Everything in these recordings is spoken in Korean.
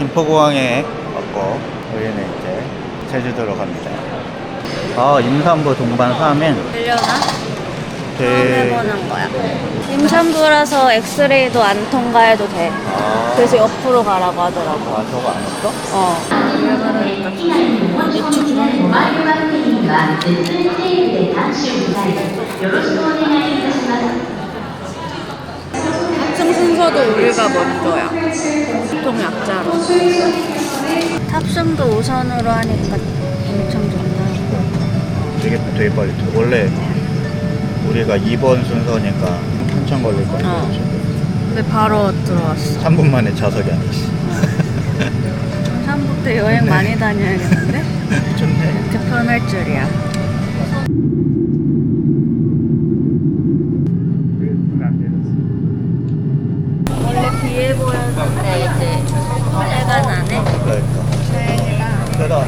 김포공항에 왔고 우리는 이제 제주도로 갑니다. 아 임산부 동반 3인 들려나? 처음 대... 해보는 거야. 임산부라서 엑스레이도 안 통과해도 돼. 아, 그래서 옆으로 가라고 하더라고. 아 저거 안 했어? 어. 탑승 순서도 우리가 먼저야. 보통 약자로. 탑승도 우선으로 하니까 엄청 좋다. 되게 되게 빨리 돼. 원래 우리가 2번 순서니까 한참 걸릴 것 같아. 어. 근데 바로 들어왔어. 3분 만에 좌석이 안 됐어. 임산부 때 여행 많이 다녀야겠는데? 좋네. 이렇게 편할 줄이야. 원래 비에 이제 해가 나네. 그러니까.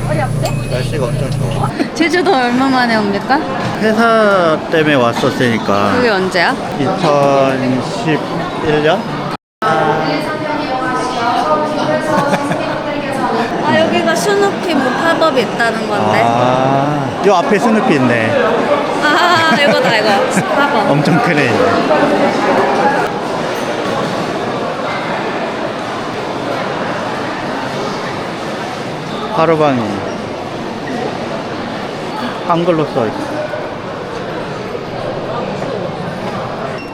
날씨가 엄청 좋아. 제주도 얼마 만에 옵니까? 회사 때문에 왔었으니까 그게 언제야? 2011년? 아 여기가 스누피 뭐 팝업이 있다는 건데. 아, 요 앞에 스누피 있네. 아 이거다 이거 팝업. 엄청 크네. 하루방이 한글로 써 있어.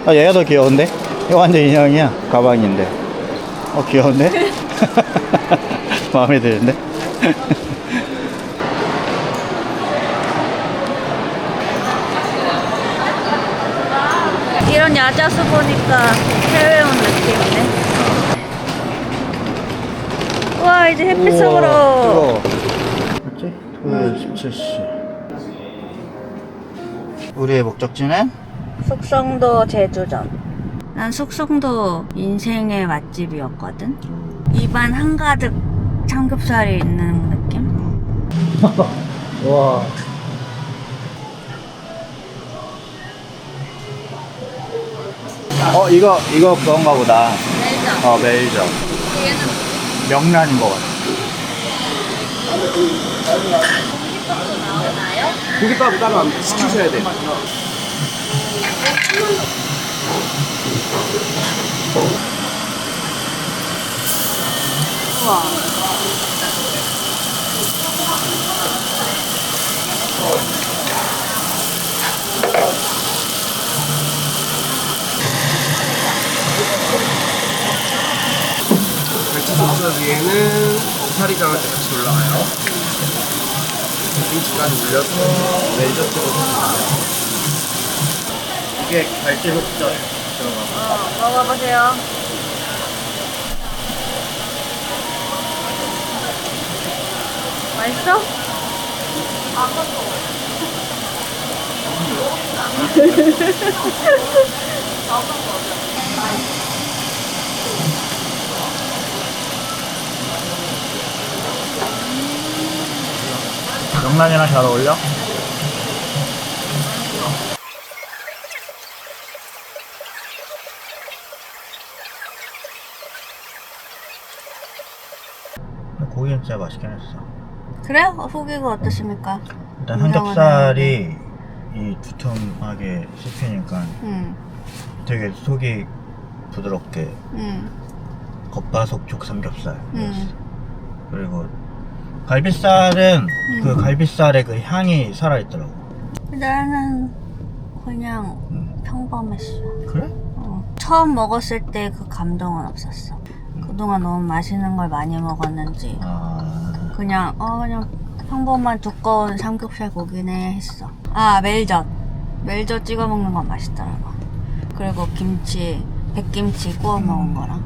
아, 얘가 더 귀여운데? 이거 완전 인형이야. 가방인데. 어, 귀여운데? 마음에 드는데? 이런 야자수 보니까 해외 온 느낌이네. 와 이제 햇빛 속으로. 뭐지? 토요일 17시. 우리의 목적지는? 숙성도 제주점. 난 숙성도 인생의 맛집이었거든. 입안 한가득 삼겹살이 있는 느낌? 와. 어, 이거, 이거 그건가 보다. 어, 메이저. 얘는 명란인 것 같아. 나오나요? 고깃밥 따로 안 시키셔야 돼. 우와. 오사리 장아찌 같이 올라가요. 김치까지 올려서 메이저 찍어서 이게 갈치 흑젓 들어가. 어, 먹어보세요. 맛있어? 명란이랑 잘 어울려? 고기는 진짜 맛있긴 했어. 그래요? 후기가 어떠십니까? 일단. 삼겹살이 이 두툼하게 씹히니까 응, 되게 속이 부드럽게 응, 겉바속촉 삼겹살. 응. 그리고 갈비살은 음. 그 갈비살의 그 향이 살아있더라고. 나는 그냥 음. 평범했어. 그래? 어. 처음 먹었을 때 그 감동은 없었어. 그동안 너무 맛있는 걸 많이 먹었는지 아, 그냥 어 그냥 평범한 두꺼운 삼겹살 고기네 했어. 아 멜젓, 멜젓 찍어 먹는 건 맛있더라고. 그리고 김치, 백김치 구워 먹은 거랑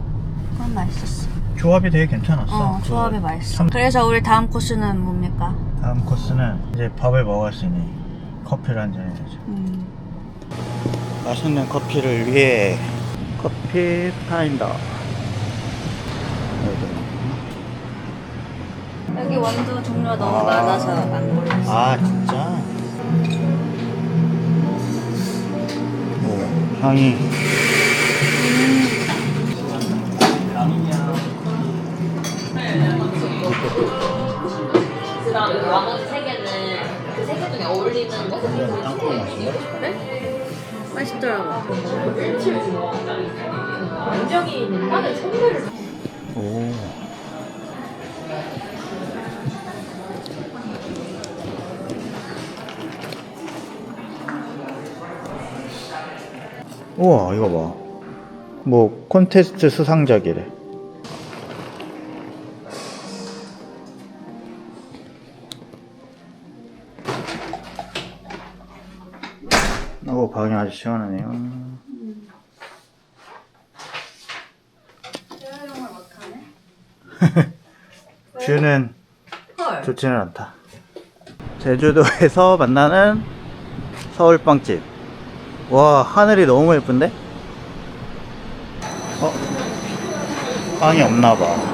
그건 맛있었어. 조합이 되게 괜찮았어. 어 그 조합이 맛있어. 삼- 그래서 우리 다음 코스는 뭡니까? 다음 코스는 이제 밥을 먹었으니 커피를 한 잔 해야죠. 음. 맛있는 커피를 위해 커피 파인더. 여기 원두 종류가 너무 아. 많아서 안 골랐어. 아 진짜? 오 향이 그 다음에 나머지 세 개는 그 세 개 중에 어울리는 거. 땅콩 맛인데? 그래? 맛있더라고. 굉장히 하는 선물을 오. 우와 이거 봐. 뭐 콘테스트 수상작이래. 아주 시원하네요. 뷰는 헐. 좋지는 않다. 제주도에서 만나는 서울 빵집. 와, 하늘이 너무 예쁜데? 어? 빵이 없나봐.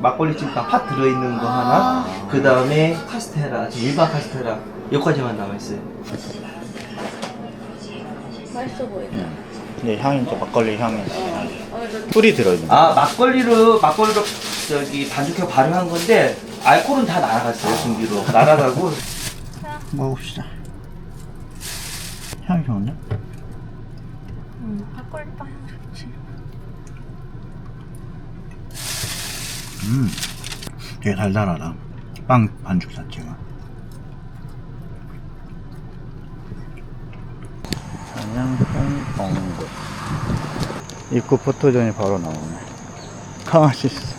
막걸리찜빵 팥 들어있는 거 하나, 그 다음에 카스테라, 지금 일반 카스테라 여기까지만 남아있어요. 맛있어 보인다. 근데 향이 이제 막걸리 향이. 꿀이 들어있는 거. 아 막걸리로 막걸리로 저기 반죽해 발효한 건데 알코올은 다 날아갔어요 공기로 날아가고 먹어봅시다. 향이 좋은데? 음, 닭골빵 향 좋지. 음, 되게 달달하다. 빵 반죽 자체가. 안양동 엉고 입구 포토존이 바로 나오네. 강아지 있어.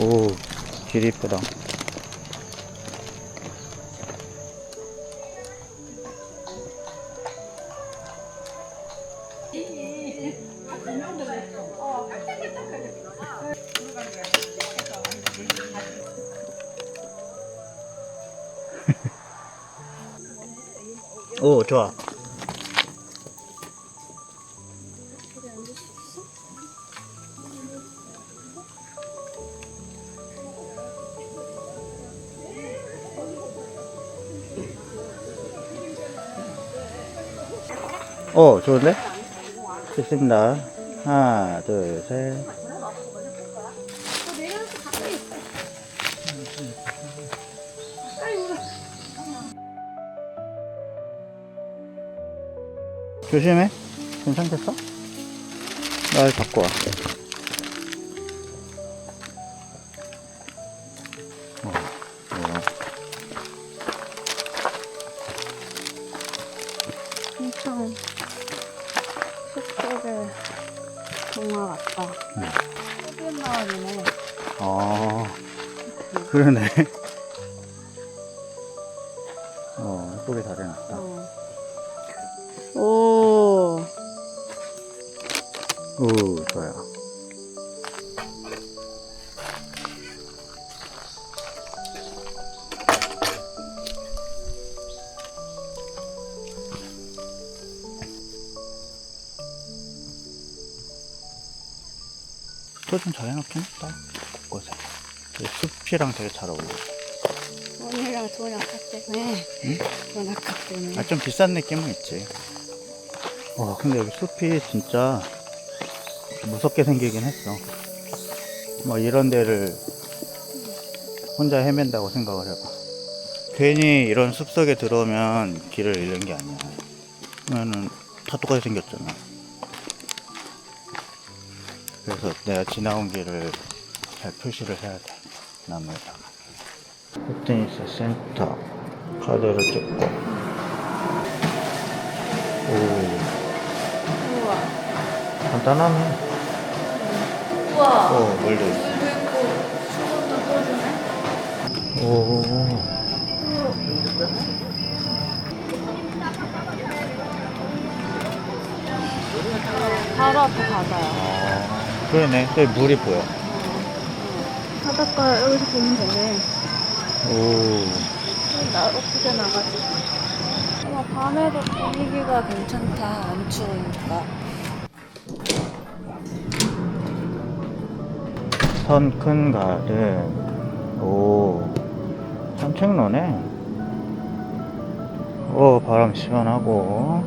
오, 길 이쁘다. 오, 좋아. 오, 좋은데? 좋습니다. 하나, 둘, 셋. 조심해. 괜찮겠어? 날 갖고 와. 동화 같다. 숲인 마을이네. 아, 그러네. 어, 예쁘게 잘 해놨다. 오. 또좀잘 해놓긴 했다. 곳곳에. 이 숲이랑 되게 잘 어울려. 오늘랑 돈 아까 때문에. 응? 돈 아까 때문에. 아, 좀 비싼 느낌은 있지. 와, 근데 여기 숲이 진짜 무섭게 생기긴 했어. 뭐 이런 데를 혼자 헤맨다고 생각을 해봐. 괜히 이런 숲 속에 들어오면 길을 잃는 게 아니야. 그러면은 다 똑같이 생겼잖아. 그래서 내가 지나온 길을 잘 표시를 해야 돼. 나무에다가. 피트니스 센터 카드를 찍고 오 우와. 간단하네 우와. 어 물도 있어. 오 바로 앞에 바다야. 아, 그러네 또 물이 보여 바닷가 여기서 보면 되네. 오나 엊그제 나가지고. 어, 밤에도 분위기가 괜찮다. 안 추우니까. 선 큰 가든 오 산책로네 오 바람 시원하고